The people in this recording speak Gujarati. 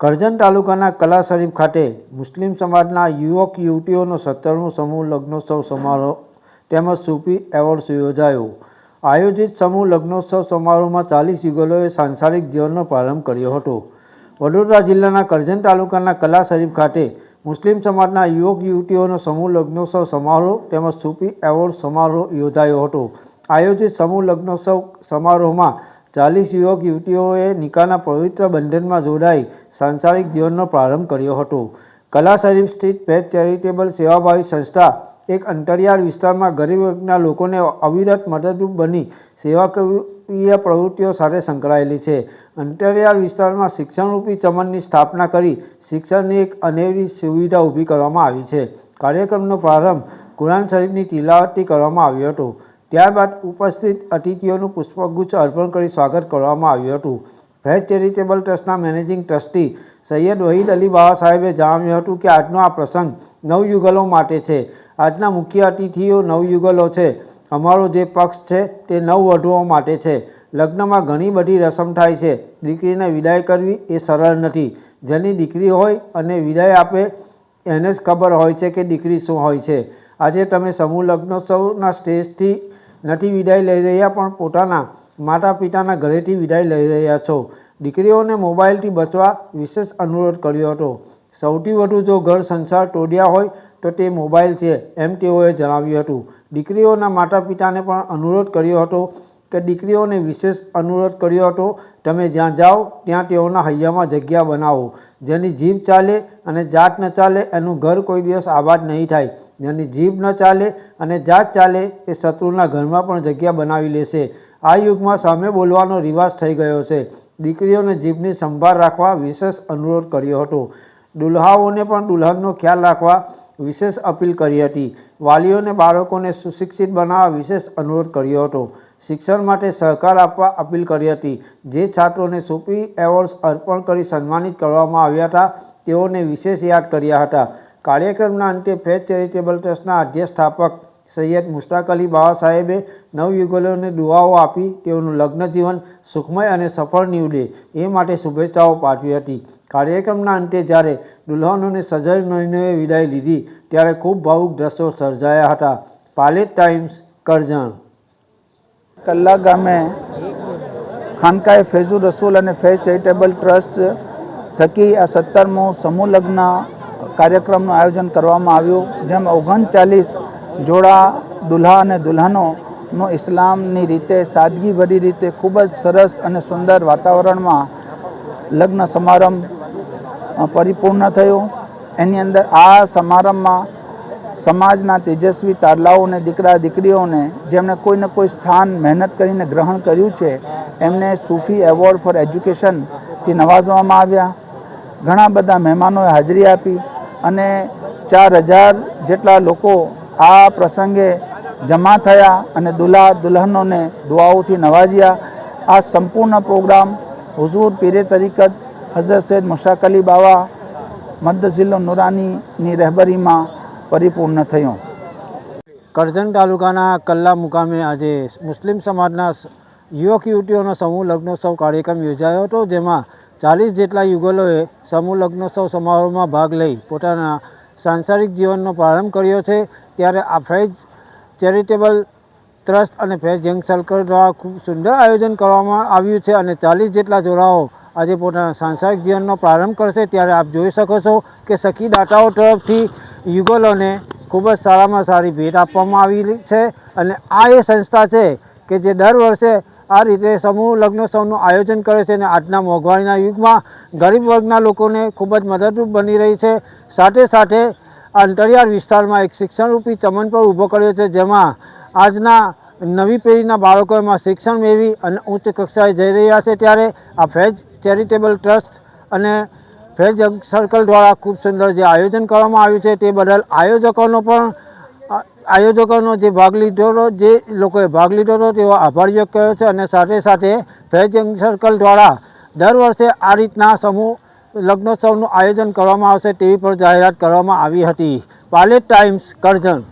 કરજણ તાલુકાના કલા શરીફ ખાતે મુસ્લિમ સમાજના યુવક યુવતીઓનો સત્તરમો સમૂહ લગ્નોત્સવ સમારોહ તેમજ સુપી એવોર્ડ્સ યોજાયો. આયોજિત સમૂહ લગ્નોત્સવ સમારોહમાં ચાલીસ યુગલોએ સાંસારિક જીવનનો પ્રારંભ કર્યો હતો. વડોદરા જિલ્લાના કરજણ તાલુકાના કલા શરીફ ખાતે મુસ્લિમ સમાજના યુવક યુવતીઓનો સમૂહ લગ્નોત્સવ સમારોહ તેમજ સુપી એવોર્ડ સમારોહ યોજાયો હતો. આયોજિત સમૂહ લગ્નોત્સવ સમારોહમાં ચાલીસ યુવક યુવતીઓએ નિકાના પવિત્ર બંધનમાં જોડાઈ સાંસારિક જીવનનો પ્રારંભ કર્યો હતો. કલા શરીફ સ્થિત પેજ ચેરિટેબલ સેવાભાવી સંસ્થા એક અંતરિયાળ વિસ્તારમાં ગરીબ વર્ગના લોકોને અવિરત મદદરૂપ બની સેવાકીય પ્રવૃત્તિઓ સાથે સંકળાયેલી છે. અંતરિયાળ વિસ્તારમાં શિક્ષણરૂપી ચમનની સ્થાપના કરી શિક્ષણની એક અનેરી સુવિધા ઊભી કરવામાં આવી છે. કાર્યક્રમનો પ્રારંભ કુરાન શરીફની તિલાવતથી કરવામાં આવ્યો હતો. ત્યારબાદ ઉપસ્થિત અતિથિઓનું પુષ્પગુચ્છ અર્પણ કરી સ્વાગત કરવામાં આવ્યું હતું. ફેઝ ચેરિટેબલ ટ્રસ્ટના મેનેજિંગ ટ્રસ્ટી સૈયદ વહીદ અલી બાવા સાહેબે જણાવ્યું હતું કે આજનો આ પ્રસંગ નવયુગલો માટે છે. આજના મુખ્ય અતિથિઓ નવયુગલો છે. અમારો જે પક્ષ છે તે નવવધુઓ માટે છે. લગ્નમાં ઘણી બધી રસમ થાય છે. દીકરીને વિદાય કરવી એ સરળ નથી. જેની દીકરી હોય અને વિદાય આપે એને જ ખબર હોય છે કે દીકરી શું હોય છે. આજે તમે સમૂહ લગ્નોત્સવના સ્ટેજથી નથી વિદાય લઈ રહ્યા, પણ પોતાના માતા પિતાના ઘરેથી વિદાય લઈ રહ્યા છો. દીકરીઓને મોબાઈલથી બચવા વિશેષ અનુરોધ કર્યો હતો. સૌથી વધુ જો ઘર સંસાર તોડ્યા હોય, તો તે મોબાઈલ છે, એમ તેઓએ જણાવ્યું હતું. દીકરીઓના માતા પિતાને પણ અનુરોધ કર્યો હતો કે દીકરીઓને વિશેષ અનુરોધ કર્યો હતો, તમે જ્યાં જાઓ, ત્યાં તેઓના હૈયામાં જગ્યા બનાવો. જેની જીભ ચાલે અને જાત ન ચાલે, એનું ઘર કોઈ દિવસ આબાદ નહીં થાય. જેની જીભ ન ચાલે અને જાત ચાલે એ શત્રુના ઘરમાં પણ જગ્યા બનાવી લેશે. આ યુગમાં સામે બોલવાનો રિવાજ થઈ ગયો છે. દીકરીઓને જીભની સંભાળ રાખવા વિશેષ અનુરોધ કર્યો હતો. દુલ્હાઓને પણ દુલ્હનનો ખ્યાલ રાખવા વિશેષ અપીલ કરી હતી. વાલીઓને બાળકોને સુશિક્ષિત બનાવવા વિશેષ અનુરોધ કર્યો હતો. શિક્ષણ માટે સહકાર આપવા અપીલ કરી હતી. જે છાત્રોને સોંપી એવોર્ડ્સ અર્પણ કરી સન્માનિત કરવામાં આવ્યા હતા, તેઓને વિશેષ યાદ કર્યા હતા. કાર્યક્રમના અંતે ફેથ ચેરિટેબલ ટ્રસ્ટના અધ્યક્ષ સ્થાપક સૈયદ મુશ્તાક અલી બાવા સાહેબે નવયુગલોને દુઆઓ આપી તેઓનું લગ્ન જીવન સુખમય અને સફળ નીવડે એ માટે શુભેચ્છાઓ પાઠવી હતી. કાર્યક્રમના અંતે જ્યારે દુલ્હનોને સજળ નયનોએ વિદાય લીધી, ત્યારે ખૂબ ભાવુક દ્રશ્યો સર્જાયા હતા. પાલેટ ટાઈમ્સ, કરજણ. કલ્લા ગામે ખાનકાએ ફૈઝુર રસૂલ અને ફૈઝ ચેરિટેબલ ટ્રસ્ટ થકી આ સત્તરમું સમૂહ લગ્ન કાર્યક્રમનું આયોજન કરવામાં આવ્યું, જેમ ઓગણચાલીસ જોડા દુલ્હા અને દુલ્હનોનો ઇસ્લામની રીતે સાદગીભરી રીતે ખૂબ જ સરસ અને સુંદર વાતાવરણમાં લગ્ન સમારંભ પરિપૂર્ણ થયો. એની અંદર આ સમારંભમાં સમાજના તેજસ્વી તારલાઓને દીકરા દીકરીઓને જેમણે કોઈને કોઈ સ્થાન મહેનત કરીને ગ્રહણ કર્યું છે, એમને સૂફી એવોર્ડ ફોર એજ્યુકેશનથી નવાજવામાં આવ્યા. ઘણા બધા મહેમાનોએ હાજરી આપી. અને ચાર હજાર જેટલા લોકો આ પ્રસંગે જમા થયા અને દુલ્હા દુલ્હનોને દુઆઓથી નવાજ્યા. આ સંપૂર્ણ પ્રોગ્રામ હુઝુર પીરે તરીકત હઝરત સૈદ મુશાક અલી બાવા મદ્દઝિલ્લો નુરાનીની રહેબરીમાં પરિપૂર્ણ થયો. કરજણ તાલુકાના કલ્લા મુકામે આજે મુસ્લિમ સમાજના યુવક યુવતીઓનો સમૂહ લગ્નોત્સવ કાર્યક્રમ યોજાયો હતો, જેમાં ચાલીસ જેટલા યુગલોએ સમૂહ લગ્નોત્સવ સમારોહમાં ભાગ લઈ પોતાના સાંસારિક જીવનનો પ્રારંભ કર્યો છે, ત્યારે આ ફેજ ચેરિટેબલ ટ્રસ્ટ અને ફેજ યંગ સર્કલ દ્વારા ખૂબ સુંદર આયોજન કરવામાં આવ્યું છે અને ચાલીસ જેટલા જોડાઓ આજે પોતાના સાંસારિક જીવનનો પ્રારંભ કરશે. ત્યારે આપ જોઈ શકો છો કે સખી દાતાઓ તરફથી યુગલોને ખૂબ જ સારામાં સારી ભેટ આપવામાં આવી છે અને આ એ સંસ્થા છે કે જે દર વર્ષે આ રીતે સમૂહ લગ્નોત્સવનું આયોજન કરે છે અને આજના મોંઘવારીના યુગમાં ગરીબ વર્ગના લોકોને ખૂબ જ મદદરૂપ બની રહી છે. સાથે સાથે અંતરિયાળ વિસ્તારમાં એક શિક્ષણરૂપી ચમન પર ઊભો કર્યો છે, જેમાં આજના નવી પેઢીના બાળકો એમાં શિક્ષણ મેળવી અને ઉચ્ચ કક્ષાએ જઈ રહ્યા છે. ત્યારે આ ફેજ ચેરિટેબલ ટ્રસ્ટ અને ફેજ સર્કલ દ્વારા ખૂબ સુંદર જે આયોજન કરવામાં આવ્યું છે, તે બદલ આયોજકોનો પણ આયોજકોનો જે ભાગ લીધો હતો જે લોકોએ ભાગ લીધો હતો તેઓ આભાર વ્યક્ત કર્યો છે અને સાથે સાથે ફેજ સર્કલ દ્વારા દર વર્ષે આ રીતના સમૂહ લગ્નોત્સવનું આયોજન કરવામાં આવશે તેવી પણ જાહેરાત કરવામાં આવી હતી. પાલેટ ટાઈમ્સ, કરજણ.